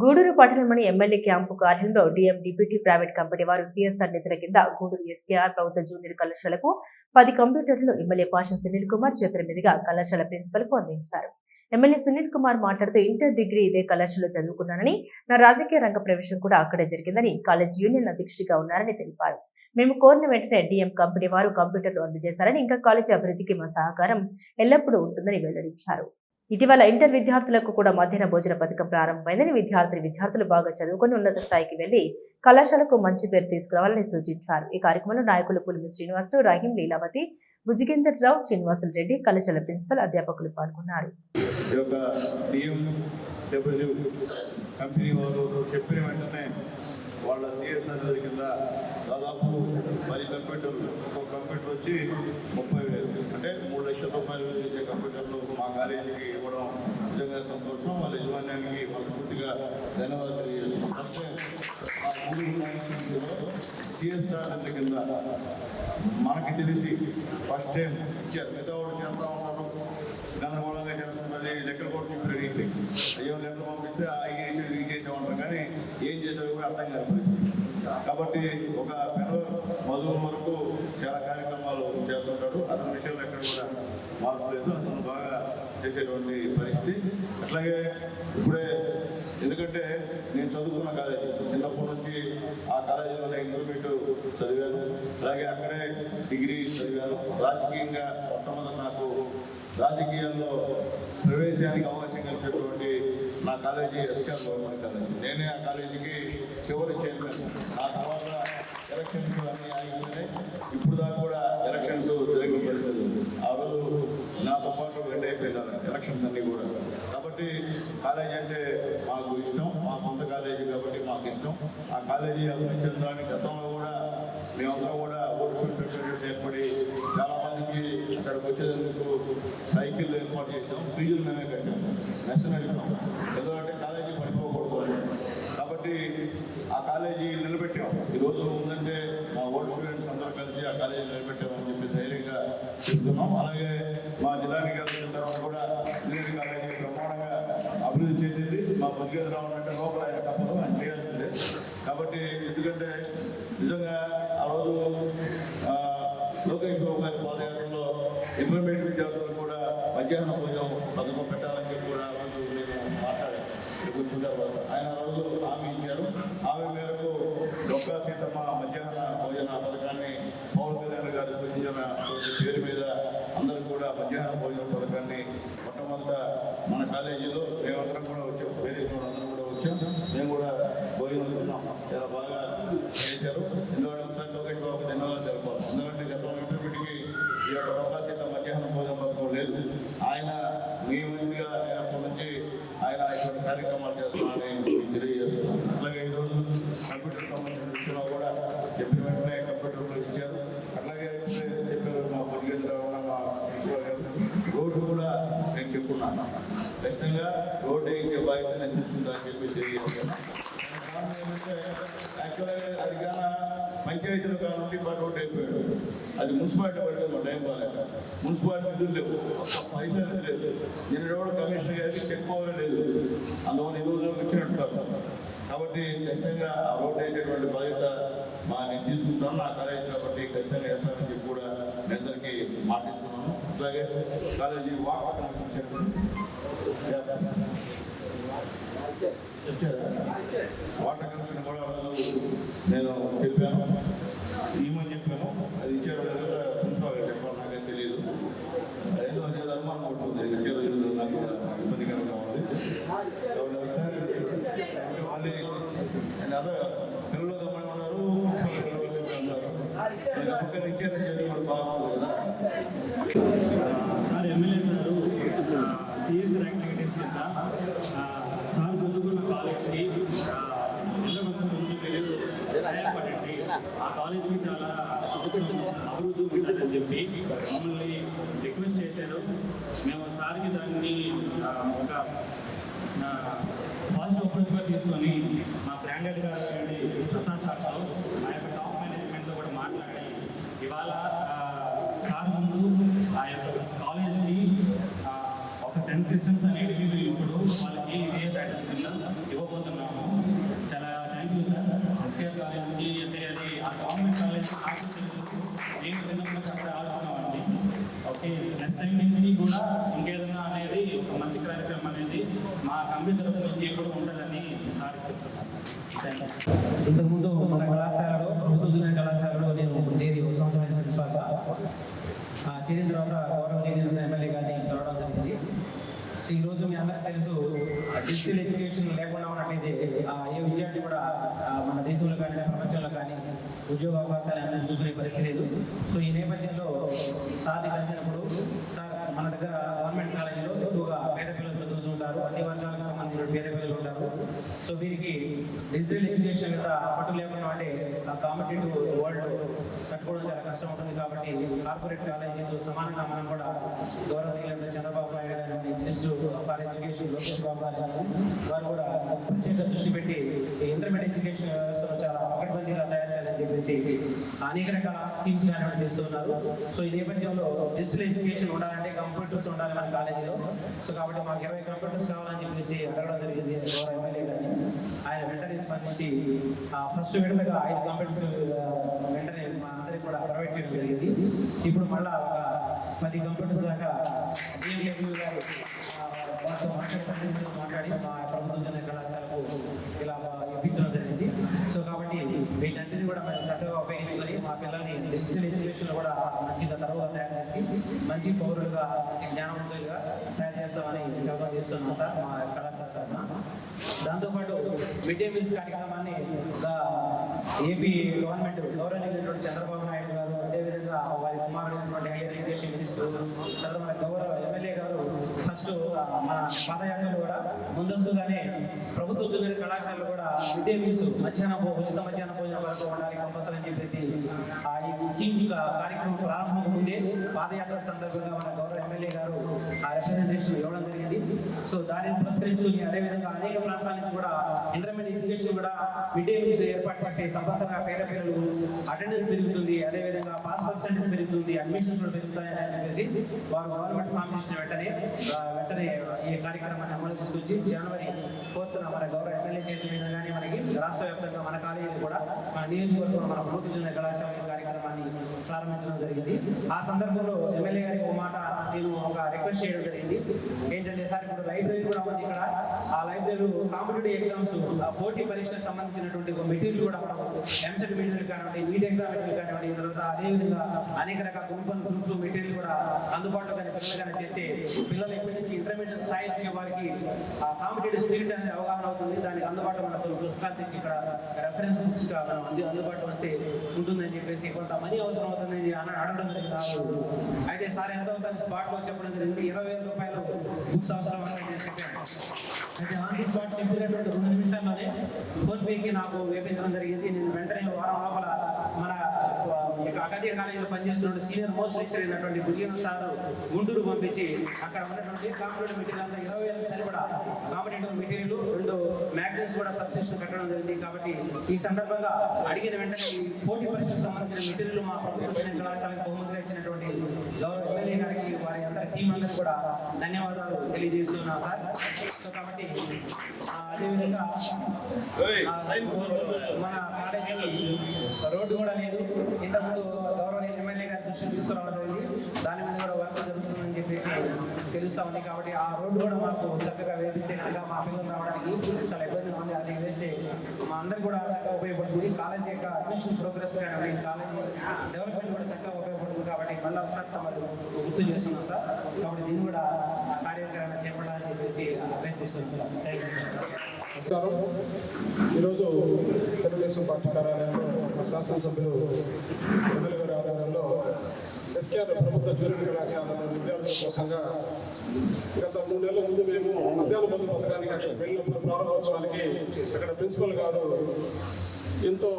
గూడూరు పట్టణంలోని MLA camp కార్యాలయంలో DM deputy private company వారు సిఎస్ఆర్ నిధుల కింద గూడూరు ఎస్కేఆర్ ప్రభుత్వ జూనియర్ కళాశాలకు పది కంప్యూటర్లు ఎమ్మెల్యే పాషన్ సునీల్ కుమార్ చేతుల మీదుగా కళాశాల ప్రిన్సిపల్కు అందించారు. ఎమ్మెల్యే సునీల్ కుమార్ మాట్లాడుతూ ఇంటర్ డిగ్రీ ఇదే కళాశాలలో చదువుకున్నానని నా రాజకీయ రంగ ప్రవేశం కూడా అక్కడే జరిగిందని కాలేజ్ యూనియన్ అధ్యక్షుడిగా ఉన్నారని తెలిపారు. మేము కోరిన వెంటనే డిఎం కంపెనీ వారు కంప్యూటర్లు అందజేశారని ఇంకా కాలేజీ అభివృద్ధికి మా సహకారం ఎల్లప్పుడూ ఉంటుందని వెల్లడించారు. ఇటీవల ఇంటర్ విద్యార్థులకు కూడా మధ్యాహ్న భోజన పథకం ప్రారంభమైందని విద్యార్థులు విద్యార్థులు బాగా చదువుకొని ఉన్నత స్థాయికి వెళ్ళి కళాశాలకు మంచి పేరు తీసుకురావాలని సూచించారు. ఈ కార్యక్రమంలో నాయకులు పులిమి శ్రీనివాసులు రాహిం లీలావతి భుజగేందర్ రావు శ్రీనివాసులు రెడ్డి కళాశాల ప్రిన్సిపల్ అధ్యాపకులు పాల్గొన్నారు. కంపెనీ వారు చెప్పిన వెంటనే వాళ్ళ సిఎస్ఆర్ కింద దాదాపు పది కంప్యూటర్లు ఒక్కొక్క కంప్యూటర్ వచ్చి ముప్పై వేలు. అంటే మూడు లక్షల రూపాయలు ఇచ్చే కంప్యూటర్లు మా కాలేజీకి ఇవ్వడం నిజంగా సంతోషం. వాళ్ళ యజమాన్యానికి మనస్ఫూర్తిగా ధన్యవాదాలు తెలియజేస్తున్నాం. ఫస్ట్ ఆ కింద మనకి తెలిసి ఫస్ట్ టైం ఇచ్చారు. మిగతా వాళ్ళు చేస్తూ ఉన్నారు. గందరగోళంగా చేస్తున్నది లెక్కలు కూడా చూపి అడిగింది అయ్యో లెక్కలు పంపిస్తే ఆ ఈ చేసేది ఈ కానీ ఏం చేసేది కూడా అర్థం కాదు. కాబట్టి ఒక పెనవ మధువు వరకు చాలా కార్యక్రమాలు చేస్తుంటాడు. అతని విషయంలో ఎక్కడ కూడా మార్పు లేదు. అతను బాగా చేసేటువంటి పరిస్థితి. అట్లాగే ఇప్పుడే ఎందుకంటే నేను చదువుకున్న కాలేజీ. చిన్నప్పటి నుంచి ఆ కాలేజీలోనే ఇంటర్మీడియట్ చదివాను. అలాగే అక్కడే డిగ్రీ చదివాను. రాజకీయంగా మొట్టమొదటి నాకు రాజకీయాల్లో ప్రవేశానికి అవకాశం కలిపేటువంటి నా కాలేజీ ఎస్కే గవర్నమెంట్ కాలేజీ. నేనే ఆ కాలేజీకి చివరి చైర్మన్. ఆ తర్వాత ఎలక్షన్స్ అన్నీ ఆగిపోయినాయి ఇప్పుడు దాకా కూడా ఎలక్షన్స్ జరిగిన పరిస్థితి ఉంది. ఆ రోజు నాతో పాటు రెండు అయిపోయినారు ఎలక్షన్స్ అన్నీ కూడా. కాబట్టి కాలేజీ అంటే మాకు ఇష్టం. మా సొంత కాలేజీ కాబట్టి మాకు ఇష్టం. ఆ కాలేజీ అభివృద్ధి చెందడానికి గతంలో కూడా మేమందరం కూడా ఓటు ఫెసిలిటీస్ ఏర్పడి చాలా మందికి అక్కడికి వచ్చేందుకు సైకిల్ ఏర్పాటు చేసాం ఫీజులు మేమే కట్టాం. మెస్ నడిపాం. ఎందుకంటే కాబట్టి ఆ కాలేజీ నిలబెట్టాం. ఈరోజు ఉందంటే మా ఓల్డ్ స్టూడెంట్స్ అందరూ కలిసి ఆ కాలేజీ నిలబెట్టామని చెప్పి ధైర్యంగా చెప్తున్నాం. అలాగే మా జిల్లానికి వచ్చిన తర్వాత కూడా ఇంజనీరింగ్ కాలేజీ ప్రమాణంగా అభివృద్ధి చెందింది. మా బతికేదరావు అంటే లోపల ఆయన తప్పదు ఆయన చేయాల్సిందే. కాబట్టి ఎందుకంటే నిజంగా ఆ రోజు లోకేష్ బాబు గారి పాదయాత్రలో ఇంప్లిమెంట్ విద్యార్థులు కూడా మధ్యాహ్న భోజనం పథకం పెట్టాలని చెప్పి కూడా మాట్లాడాను ఆయన రోజు హామీ ఇచ్చారు హామీ మేరకు డొక్కా సీతమ్మ మధ్యాహ్న భోజన పథకాన్ని పవన్ కళ్యాణ్ గారు సూచించిన పేరు మీద అందరూ కూడా మధ్యాహ్న భోజన పథకాన్ని మొట్టమొదట మన కాలేజీలో మేమందరం కూడా వచ్చాం వేదిక అందరం కూడా వచ్చాం మేము కూడా భోజనం తిన్నాం చాలా బాగా చేశారు ఎందుకంటే ఒకసారి లోకేష్ బాబు ధన్యవాదాలు తెలపాలి ఎందుకంటే గతం ఇంటర్మీడియట్కి ఈ యొక్క డొక్కా సీత మధ్యాహ్న భోజన పథకం లేదు. ఆయన మీ మంత్రిగా అయినప్పటి నుంచి ఆయన ఇటువంటి కార్యక్రమాలు చేస్తున్నారని తెలియజేస్తున్నాను అట్లాగే ఈరోజు కంప్యూటర్ సంబంధించిన విషయంలో కూడా చెప్పిన వెంటనే కంప్యూటర్లు ఇచ్చారు. అట్లాగే చెప్పారు మా పొలిగేంద్రరావు మా ప్రిన్సిపల్ గారు రోడ్డు కూడా నేను చెప్పుకున్నాను. ఖచ్చితంగా రోడ్డు వేయించే బాధ్యత నేను తీసుకుంటానని చెప్పి తెలియజేస్తున్నాను. కారణం ఏమంటే యాక్చువల్గా అది పంచాయతీల కానుండి మా రోడ్డు అయిపోయాడు. అది మున్సిపాలిటీ పడలేదు మా టైం బాగాలేక మున్సిపాలిటీ నిధులు లేవు. ఒక్క పైసా లేదు. నేను రోడ్డు కమిషనర్ గారికి చెప్పుకోవడం లేదు. అందువల్ల ఈరోజు ఇచ్చినట్టు కాబట్టి ఖచ్చితంగా ఆ రోడ్డు వేసేటువంటి బాధ్యత మా నేను తీసుకుంటాను నా కాలేజీ కాబట్టి ఖచ్చితంగా వేస్తానని చెప్పి కూడా మీ అలాగే కాలేజీ వాక్ వాటర్ కనెక్షన్ కూడా నేను చెప్పాను. ఏమని చెప్పాను అది ఇచ్చారు లేదో ప్రిన్సిపాల్ గారు చెప్పాలి నాకేం తెలియదు ఏదో అదే అనుమానం ఉంటుంది ఇచ్చారు లేదు నాకు ఇబ్బందికరంగా ఉంది. కాబట్టి మళ్ళీ అదే పిల్లలు దమ్మని ఉన్నారు ఇచ్చారని చెప్పి మనకు బాగుంది కదా. Sir MLA sir CSR activities కింద ఆ, సార్ చదువుకున్న కాలేజ్కి ఆ, ఎంతమంది ముందు మీరు సహాయపడండి ఆ కాలేజ్కి చాలా అభివృద్ధి ఉండాలని చెప్పి మమ్మల్ని రిక్వెస్ట్ చేశారు. మేము సార్కి దాన్ని ఒక పాజిటివ్ అప్రోచ్గా తీసుకొని మా బ్రాండెడ్ గారు ప్రసాద్ సార్తో సార్ ముందు ఆ యొక్క కాలేజ్కి ఒక టెన్ సిస్టమ్స్ అనేటివి మేము ఇప్పుడు వాళ్ళకి ఏ సైటెస్ కింద ఇవ్వబోతున్నాము. చాలా థ్యాంక్ యూ సార్. ఎస్కేఆర్ కాలేజ్కి అయితే ఆ గవర్నమెంట్ కాలేజ్ నాకు తెలుసు నేను చిన్నప్పుడు అక్కడ ఆడుతున్నామండి ఓకే నెక్స్ట్ టైం నుంచి కూడా ఇంకేదైనా అనేది ఒక మంచి కార్యక్రమం అనేది మా కంప్యూటర్ నుంచి ఎప్పుడు ఉండాలని సార్ చెప్తున్నాను. థ్యాంక్ యూ డిజిటల్ ఎడ్యుకేషన్ లేకుండా ఉన్నట్లయితే ఏ విద్యార్థి కూడా మన దేశంలో కానీ ప్రపంచంలో కానీ ఉద్యోగ అవకాశాలు అనేది చూసుకునే పరిస్థితి లేదు. సో ఈ నేపథ్యంలో సార్ని కలిసినప్పుడు సార్ మన దగ్గర గవర్నమెంట్ కాలేజీలో ఎక్కువగా పేద పిల్లలు చదువుతుంటారు. అన్ని వర్గాలకు సంబంధించిన పేద పిల్లలు ఉంటారు. సో వీరికి డిజిటల్ ఎడ్యుకేషన్ మీద పట్టు లేకుండా అంటే ఆ కాంపిటేటివ్ వరల్డ్ చాలా కష్టం అవుతుంది కాబట్టి కార్పొరేట్ కాలేజీలు సమానంగా మనం కూడా గౌరవనీయులైన చంద్రబాబు నాయుడు గారిని minister for education Lokesh Babu గారు వారు కూడా ప్రత్యేక దృష్టి పెట్టి ఇంటర్మీడియట్ ఎడ్యుకేషన్ వ్యవస్థలో చాలా పకడ్బందీగా తయారు చెప్పేసి అనేక రకాల స్కీమ్స్ కానివ్వండి చేస్తున్నారు సో ఈ నేపథ్యంలో డిజిటల్ ఎడ్యుకేషన్ ఉండాలంటే కంప్యూటర్స్ ఉండాలి మన కాలేజీలో. సో కాబట్టి మాకు ఇరవై కంప్యూటర్స్ కావాలని చెప్పేసి అడగడం జరిగింది గౌరవ ఎమ్మెల్యే గారిని. ఆయన వెంటనే స్పందించి ఫస్ట్ విడతగా ఐదు కంప్యూటర్స్ వెంటనే మా అందరికి కూడా ప్రొవైడ్ చేయడం జరిగింది. ఇప్పుడు మళ్ళా ఒక పది కంప్యూటర్స్ దాకా మాట్లాడి మాట్లాడి మా ప్రభుత్వ జన కళాశాలకు ఇలా ఇప్పించడం జరిగింది సో కాబట్టి వీటన్నిటిని కూడా మేము చక్కగా ఉపయోగించుకొని మా పిల్లల్ని డిజిటల్ ఎడ్యుకేషన్ కూడా మంచిగా తరువాత తయారు చేసి మంచి పౌరులుగా మంచి జ్ఞానవంతులుగా తయారు చేస్తామని శపథం చేస్తున్నాం సార్ మా కళాశాల తరఫున. దాంతోపాటు మిడ్ డే మీల్స్ కార్యక్రమాన్ని ఏపీ గవర్నమెంట్ గౌరవనీయులైనటువంటి చంద్రబాబు నాయుడు అదేవిధంగా వారి కుమారుడైనటువంటి హైయర్ ఎడ్యుకేషన్ మినిస్టర్ తర్వాత మన గౌరవ ఎమ్మెల్యే గారు ఫస్ట్ మన పాదయాత్రలు కూడా ముందస్తుగానే ప్రభుత్వ జూనియర్ కళాశాలలు కూడా మిడ్ డే మీల్స్ మధ్యాహ్న ఉచిత మధ్యాహ్న భోజనం వరకు ఉండాలి కంపల్సరీ అని చెప్పేసి ఆ ఈ స్కీమ్ కార్యక్రమం ప్రారంభం ముందే పాదయాత్ర సందర్భంగా మన గౌరవ ఎమ్మెల్యే గారు ఆ రిప్రజెంటేషన్ ఇవ్వడం జరిగింది. సో దానిని పురస్కరించుకుని అదేవిధంగా అనేక ప్రాంతాల నుంచి కూడా ఇంటర్మీడియట్ ఎడ్యుకేషన్ కూడా మిడ్ డే మీల్స్ ఏర్పాటు చేస్తే తప్పనిసరిగా పేద పిల్లలు అటెండెన్స్ పెరుగుతుంది అదేవిధంగా పాస్ పర్సెంటేజ్ పెరుగుతుంది అడ్మిషన్స్ కూడా పెరుగుతాయని చెప్పేసి వారు గవర్నమెంట్ ఫామ్ చేసిన వెంటనే వెంటనే ఈ కార్యక్రమాన్ని అమలు తీసుకొచ్చి జనవరి ఫోర్త్న మన గౌరవ ఎమ్మెల్యే చేతి మీద కానీ మనకి రాష్ట్ర వ్యాప్తంగా మన కాలేజీలు కూడా మన నియోజకవర్గంలో మన ప్రభుత్వ జూనియర్ కళాశాల కార్యక్రమాన్ని ప్రారంభించడం జరిగింది. ఆ సందర్భంలో ఎమ్మెల్యే గారికి ఒక మాట నేను ఒక రిక్వెస్ట్ చేయడం జరిగింది. ఏంటంటే సార్ ఇప్పుడు లైబ్రరీ కూడా ఉంది ఇక్కడ. ఆ లైబ్రరీ కాంపిటేటివ్ ఎగ్జామ్స్ పోటీ పరీక్షకు సంబంధించినటువంటి ఒక మెటీరియల్ కూడా మనం ఎంసెట్ మెటీరియల్ కానివ్వండి నీట్ ఎగ్జామ్ మెటీరియల్ కానివ్వండి తర్వాత అదేవిధంగా అనేక రకాల గ్రూప్ వన్ గ్రూప్ మెటీరియల్ కూడా అందుబాటులో కానీ పిల్లలు కానీ చేస్తే పిల్లలు ఎప్పటి నుంచి ఇంటర్మీడియట్ స్థాయి నుంచి వారికి ఆ కాంపిటేటివ్ స్పిరిట్ అనేది అవగాహన అవుతుంది. దానికి అందుబాటులో మనకు కొన్ని పుస్తకాలు తెచ్చి ఇక్కడ రెఫరెన్స్ బుక్స్ మనం అంది అందుబాటులో వస్తే ఉంటుందని చెప్పేసి కొంత మనీ అవసరం అవుతుంది అని అడగడం జరిగింది అయితే సార్ ఎంత అవుతుంది? స్పాట్లో చెప్పడం జరిగింది? ఇరవై వేల రూపాయలు బుక్స్ అవసరం అని నేను చెప్పాను అయితే ఆన్ ది స్పాట్ చెప్పినటువంటి రెండు నిమిషాల్లోనే ఫోన్పేకి నాకు వేపించడం జరిగింది. నేను వెంటనే వారం లోపల మన ఆ, కాలేజీలో పనిచేస్తున్న సీనియర్ మోస్ట్ లెక్చర్ అయినటువంటి భుజీన సార్ గుంటూరు పంపించి అక్కడ ఉన్నటువంటి కాంపిటేటివ్ మెటీరియల్ అంతా ఇరవై వేలకు సరిపడా కాంపిటేటివ్ మెటీరియల్ రెండు మ్యాగజైన్స్ కూడా సబ్స్క్రిప్షన్ కట్టడం జరిగింది. కాబట్టి ఈ సందర్భంగా అడిగిన వెంటనే ఈ పోటీ పరీక్షలకు సంబంధించిన మెటీరియల్ మా ప్రభుత్వ కళాశాలకు బహుమతిగా ఇచ్చినటువంటి గౌరవ ఎమ్మెల్యే గారికి వారి అందరి టీం అందరికీ కూడా ధన్యవాదాలు తెలియజేస్తున్నాం సార్. సో కాబట్టి అదేవిధంగా మన కాలేజీకి రోడ్డు కూడా లేదు. ఇంతకుముందు గౌరవనీయ గారి దృష్టికి తీసుకురావడం జరిగింది. దాని మీద కూడా వర్క్ జరుగుతుందని చెప్పేసి తెలుస్తా ఉంది కాబట్టి ఆ రోడ్డు కూడా మాకు చక్కగా వేపిస్తే కనుక మా పిల్లలు రావడానికి చాలా ఇబ్బందిగా ఉంది. అది వేస్తే మా అందరికి కూడా చక్కగా ఉపయోగపడుతుంది. కాలేజీ యొక్క అడ్మిషన్ ప్రోగ్రెస్ కానీ కాలేజీ డెవలప్మెంట్ కూడా చక్కగా ఉపయోగపడుతుంది కాబట్టి మళ్ళీ ఒకసారి తమకు గుర్తు చేస్తున్నాం సార్. కాబట్టి దీన్ని కూడా కార్యాచరణ చేపడాలని చెప్పేసి అభ్యర్థిస్తున్నాం సార్. థ్యాంక్ యూ ఈరోజు తెలుగుదేశం పార్టీ కార్యాలయంలో మా శాసనసభ్యులు ఎమ్మెల్యే గారి ఆధ్వర్యంలో ఎస్కేఆర్ ప్రభుత్వ జూనియర్ కళాశాలలో విద్యార్థుల కోసంగా గత మూడు నెలల ముందు మేము మధ్యాహ్న బంధు పథకానికి అక్కడ వెళ్ళినప్పుడు ప్రారంభోత్సవానికి అక్కడ ప్రిన్సిపల్ గారు ఎంతో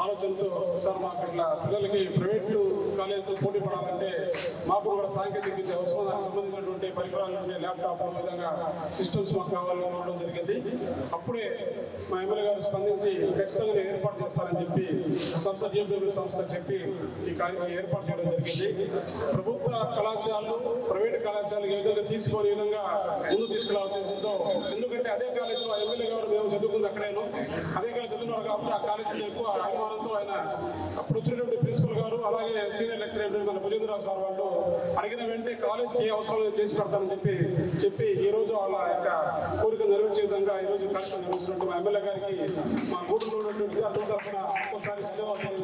ఆలోచనతో సార్ మాకు ఇట్లా పిల్లలకి ప్రైవేట్లు కాలేజీతో పోటీ పడాలంటే మాకు కూడా సాంకేతిక విద్య అవసరం. దానికి సంబంధించినటువంటి పరికరాలు ల్యాప్టాప్ విధంగా సిస్టమ్స్ మాకు కావాలని కోరడం జరిగింది. అప్పుడే మా ఎమ్మెల్యే గారు స్పందించి ఖచ్చితంగా నేను ఏర్పాటు చేస్తానని చెప్పి సంస్థ జిఎండబ్ల్యూ సంస్థ చెప్పి ఈ కార్యక్రమం ఏర్పాటు చేయడం జరిగింది. ప్రభుత్వ కళాశాలలు ప్రైవేట్ కళాశాలలు ఏ విధంగా తీసుకునే విధంగా ముందు తీసుకెళ్ళే ఉద్దేశంతో ఎందుకంటే అదే కాలేజీలో ఎమ్మెల్యే గారు మేము చదువుకుంది అక్కడేను. అదే కాలేజ్ చదువున్నారు కాబట్టి ఆ కాలేజీలో ఎక్కువ వచ్చినటువంటి ప్రిన్సిపల్ గారు అలాగే సీనియర్ లెక్చరర్ మన భుజేంద్రరావు సార్ వాళ్ళు అడిగిన వెంటనే కాలేజ్కి ఏ అవసరాలు చేసి పెడతానని చెప్పి చెప్పి ఈ రోజు వాళ్ళ యొక్క కోరిక నెరవేర్చే విధంగా ఈరోజు కార్యక్రమం నిర్వహిస్తున్నట్టు మా ఎమ్మెల్యే గారికి మా గూడూరులో ఉన్నటువంటి విద్యార్థుల తరఫున ఒక్కసారి ధన్యవాదాలు